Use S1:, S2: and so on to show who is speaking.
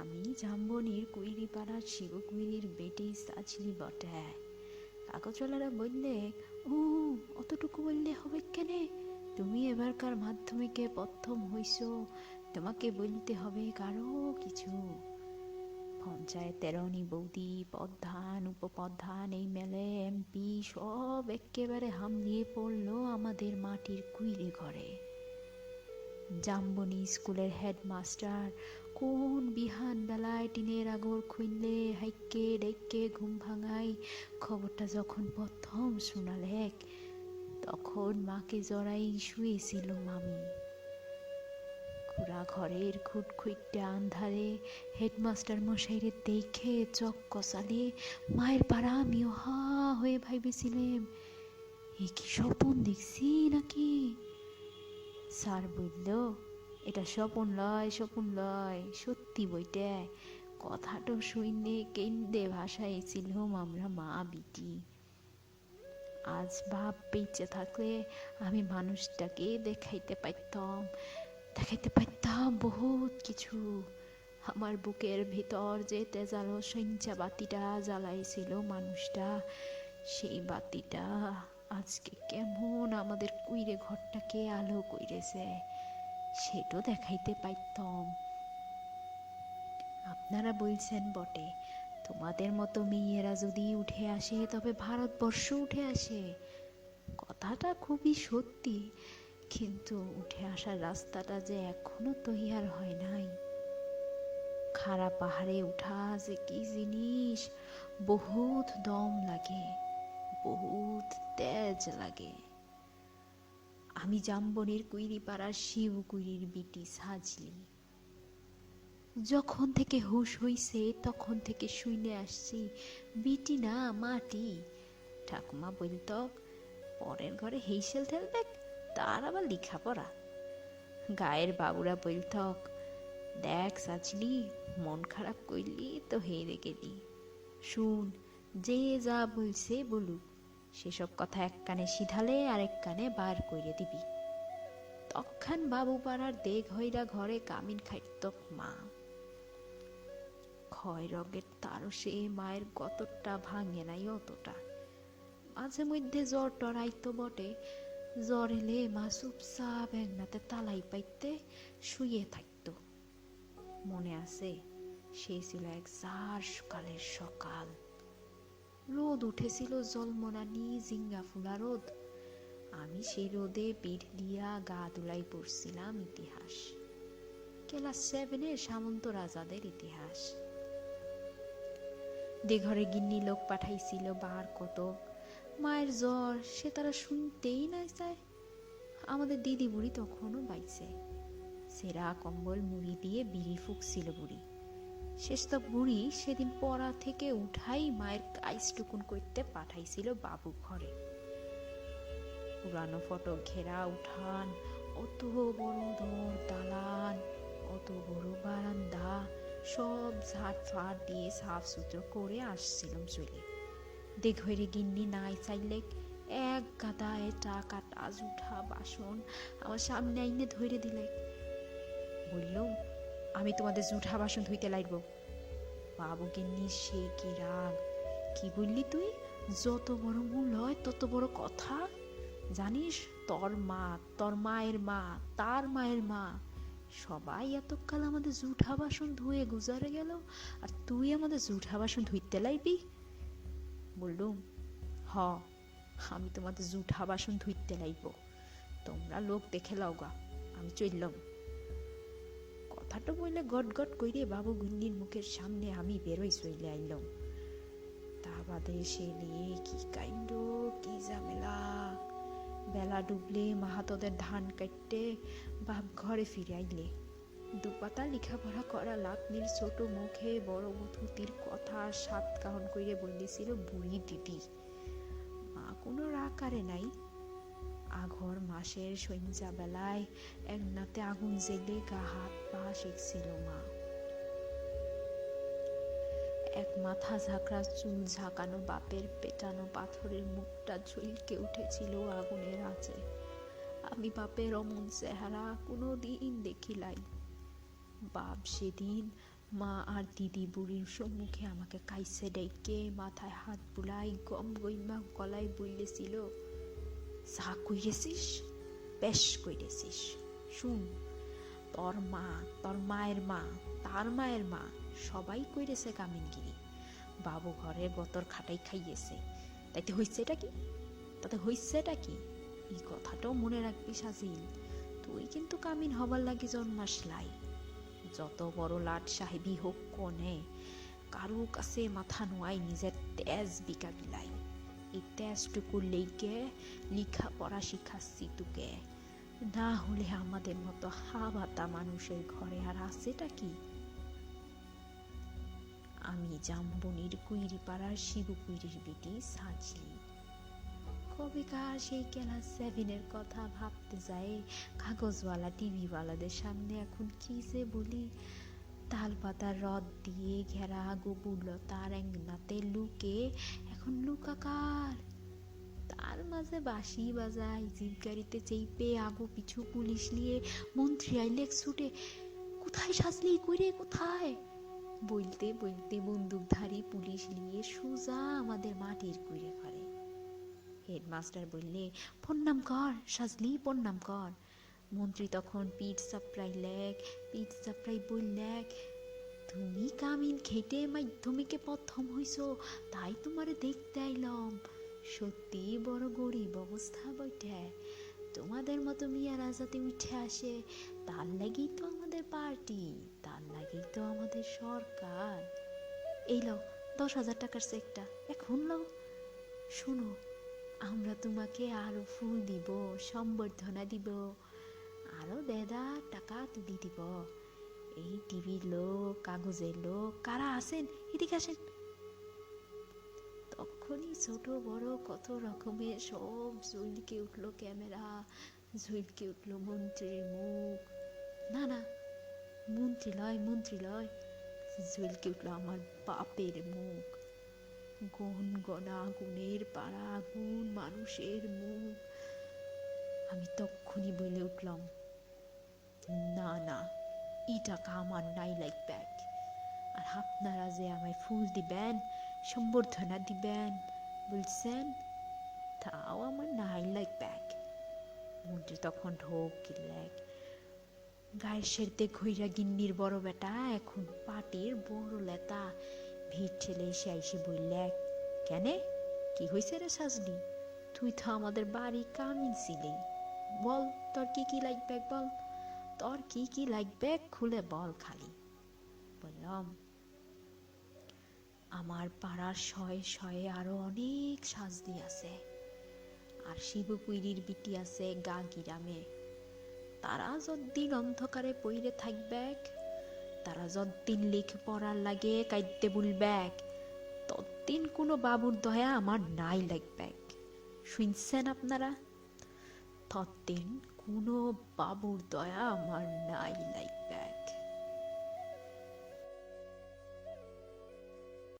S1: আমি জাম্বনির কুইরি পাড়ার শিবকুইরির বেটি সাজলি বটে। কাগজওয়ালারা বললে ও অতটুকু বললে হবে কেনে? তুমি এবারকার মাধ্যমিকে প্রথম হইছো, তোমাকে বলতে হবে কারও কিছু। পঞ্চায়েতের অনি বৌদি, প্রধান, উপপ্রধান, এই মেলে এমপি সব একেবারে হামলিয়ে পড়ল আমাদের মাটির কুইরে ঘরে জাম্বনি স্কুলের হেডমাস্টার, কোন বিহান বেলায় টিনের আগর খুইলে হাইকে ডেকে ঘুম ভাঙাই? খবরটা যখন প্রথম শোনালেক তখন মাকে জড়াই শুয়েছিলাম আমি খুড়া ঘরের খুটখুইটে আন্ধারে, হেডমাস্টার মশাইরে দেখে চক কষালে, মায়ের পাড়া আমিও হয়ে ভাইবেছিলাম এ কি স্বপন দেখছি নাকি? স্যার বলল, এটা স্বপন লয় স্বপন লয়, সত্যি বইটে। কথাটা শুইনে কেন্দে ভাষায় ছিলাম আমরা মা বিটি। আজ ভাব বেঁচে থাকলে আমি মানুষটাকে দেখাইতে পাইতাম, দেখাইতে পারতাম বহুত কিছু। আমার বুকের ভিতর যে তেজালো সঞ্চা বাতিটা জ্বালাইছিল মানুষটা, সেই বাতিটা আজকে কেমন আমাদের কুইরে ঘরটাকে আলো কইরেছে সেটাও দেখাইতে পাইতাম। আপনারা বলছেন বটে, তোমাদের মতো মেয়েরা যদি উঠে আসে, তবে ভারতবর্ষ উঠে আসে। কথাটা খুবই সত্যি, কিন্তু উঠে আসার রাস্তাটা যে এখনও তৈয়ার হয় নাই। খাড়া পাহাড়ে উঠা যে কি জিনিস, বহুত দম লাগে। বহুত তেজ লাগে। আমি জাম্বনির কুইরি পাড়ার শিব কুইরির বিটি সাজলি। যখন থেকে হুশ হইছে, তখন থেকে শুইনে আসছি, বিটি না, মাটি। ঠাকুমা বলত, পরের ঘরে হেইসেল ঠেলবে তার আবার লেখাপড়া। গায়ের বাবুরা বলতক দেখ সাজলি, মন খারাপ করলি তো হেরে গেলি। শুন যে যা বলছে বলুক, সেসব কথা এক কানে সিধালে আর এক কানে বার কইরে দিবি। তখন বাবু পাড়ার দেগ হইরা ঘরে কামিন খাইতক মা। ক্ষয় রগের তারও সে মায়ের গতটা ভাঙে নাই অতটা। মাঝে মধ্যে জ্বর টরাইতো বটে, জ্বর এলে মা চুপচাপ একনাতে তালাই পাইতে শুয়ে থাকতো মনে আছে সে ছিল এক জার সকালের সকাল। রোদ উঠেছিল জলমনানি জিঙ্গা ফুলা রোদ। আমি সেই রোদে পিঠ দিয়া গা দুলাই পড়ছিলাম ইতিহাস। ক্লাস সেভেনের সামন্ত রাজাদের ইতিহাস। দেঘরে গিন্নি লোক পাঠাইছিল বার কত মায়ের জ্বর সে তারা শুনতেই না চায়। আমাদের দিদি বুড়ি তখনও বাইছে। সেরা কম্বল মুড়ি দিয়ে বিড়ি ফুকছিল বুড়ি। শেষ তো বুড়ি সেদিন পড়া থেকে উঠাই মায়ের কাইসটুকুন করতে পাঠাইছিল বাবু ঘরে। পুরানো ফটো ঘেরা উঠান, অত বড় দর দালান, অত বড় বারান্দা, সব ঝাট ফাট দিয়ে সাফ সুতরো করে আসছিলাম চলে। দেঘরে গিন্নি নাই চাইলে এক গাদায় টাকা টাজ উঠা, বাসন, আমার সামনে আইনে ধরে দিলে। আমি তোমাদের জুঠা বাসন ধুইতে লাগব। বাবু গিন্নি সে কি রাগ? কি বললি তুই? যত বড় মূল হয়, তত বড় কথা। জানিস, তোর মা, তোর মায়ের মা, তার মায়ের মা, সবাই এতকাল আমাদের জুঠা বাসন ধুয়ে গুজারে গেল, আর তুই আমাদের জুঠা বাসন ধুইতে লাইবি বললুম হ, আমি তোমাদের জুঠা বাসন ধুইতে লাইব তোমরা লোক দেখে লাও গা, আমি চললাম। কথাটা বইলে গট গট কইরে বাবু গুন্নির মুখের সামনে আমি বেরোই চলে আইলাম। তা বাদে সে নিয়ে কি কাইন্ড কি ঝামেলা? বেলা ডুবলে মাহাতদের ধান কাটতে বাপ ঘরে ফিরে আইলে। দুপাতা লেখাপড়া করা লাতনির ছোট মুখে বড় মধুতির কথা সাত কাহন কইরে বলিছিল বুড়ি দিদি, মা কোনো রাকারে নাই? আঘর মাসের সন্ধ্যা বেলায় এক নাতে আগুন জেলে গা, হাত, পা শেখছিল মা। এক মাথা ঝাঁকড়া চুল ঝাঁকানো বাপের পেটানো পাথরের মুখটা ঝুলকে উঠেছিল আগুনের আঁচে। আমি বাপের অমন চেহারা কোনো দিন দেখিলাই। বাপ সেদিন মা আর দিদি বুড়ির সম্মুখে আমাকে কাইসে ডেকে মাথায় হাত বুলাই, গম গইমা গলায় বললেছিল যা কইরেছিস বেশ কইরেছিস শুন তোর মা তোর মায়ের মা তার মায়ের মা সবাই কইরেছে কামিনগিরি বাবু ঘরে গতর খাটাই খাইয়েছে তাইতে হইছেটা কি তাতে হইছেটা কি এই কথাটাও মনে রাখবি সাজিল তুই কিন্তু কামিন হবার লাগি জন্মাসলাই যত বড় লাট সাহেবই হোক কনে কারও কাছে মাথা নোয়াই নিজের তেজ বিকা বিলাই তেজটুকু লেগে লিখা পড়া শিখাচ্ছি তোকে। না হলে আমাদের মতো হাবাতা মানুষের ঘরে আর আছেটা কি? আমি জাম্বনির কুইরি পাড়ার শিবু কুইরির বেটি সাজলি। কবিকার সেই ক্লাস সেভেনের কথা ভাবতে যায় কাগজওয়ালা, টিভিওয়ালাদের সামনে। এখন কি যে বলি? তাল পাতার রদ দিয়ে ঘেরা গোবুলতার এঙ্গনাতে লুকে। এখন লুকাকার। তার মাঝে বাঁশি বাজায়, জিপ গাড়িতে চেপে আগো পিছু পুলিশ নিয়ে, মন্ত্রী আইলে ছুটে, কোথায় সাজলি কইরে কোথায়? বলতে বলতে বন্দুকধারী পুলিশ নিয়ে সোজা আমাদের মাটির কুইরে করে হেডমাস্টার বললে প্রণাম কর, সাজলি প্রণাম কর। মন্ত্রী তখন, পিঠ চাপড়াই লেখ পিঠ চাপড়াই বললেক তুমি কামিন খেটে মাধ্যমিকে প্রথম হইছো, তাই তোমারে দেখতে আইলাম। সত্যি বড় গরিব অবস্থা বইটে তোমাদের মতো মিয়া রাজাতে উঠে আসে, তার লাগেই তো আমাদের পার্টি, তার লাগেই তো আমাদের সরকার। এই লও, দশ হাজার টাকার চেকটা এখন লও। শোনো, আমরা তোমাকে আরও ফুল দিব, সম্বর্ধনা দিব, আরও দেদা টাকা তুলি দিব। এই টিভির লোক, কাগজের লোক, কারা আছেন? এদিকে আসেন। তখনই ছোট বড় কত রকমের সব ঝুলকে উঠল ক্যামেরা, ঝুলকে উঠল মন্ত্রীর মুখ। না না মন্ত্রী লয় মন্ত্রী লয় ঝুলকে উঠল আমার বাপের মুখ। গুণ গনা গুণের পাড়া, গুণ মানুষের মুখ। আমি তখনই বলে উঠলাম, না না, এই টাকা আমার নাই লাইক ব্যাগ আর আপনারা যে আমায় ফুল দিবেন সম্বর্ধনা দিবেন। বলছেন, তাও আমার নাই লাইক ব্যাগ মন্ত্রী তখন ঢোক গিল্লেক গায়ের সেরতে ঘইরা গিন্নির বড় বেটা, এখন পাটের বড় লেতা। ভিড় ঠেলে এসে আইসে বললেক, কেনে? কি হয়েছে রে সাজনি? তুই তো আমাদের বাড়ি কামিন ছিলি। বল, তোর কি কি লাগবে বল? তোর কি কি লাগবে খুলে বল খালি। বললাম আমার পাড়ার শয়ে শয়ে আরও অনেক সাজদি আছে। আর শিবকুইরির বিটি আছে গা গিরামে। তারা যদ্দিন অন্ধকারে পইরে থাকবে তারা যদ্দিন লিখ পড়ার লাগে কাইতে বলবেক তদ্দিন কোনো বাবুর দয়া আমার নাই লাগবে শুনছেন আপনারা? তদ্দিন কোনো বাবুর দয়া আমার নাই লাগবে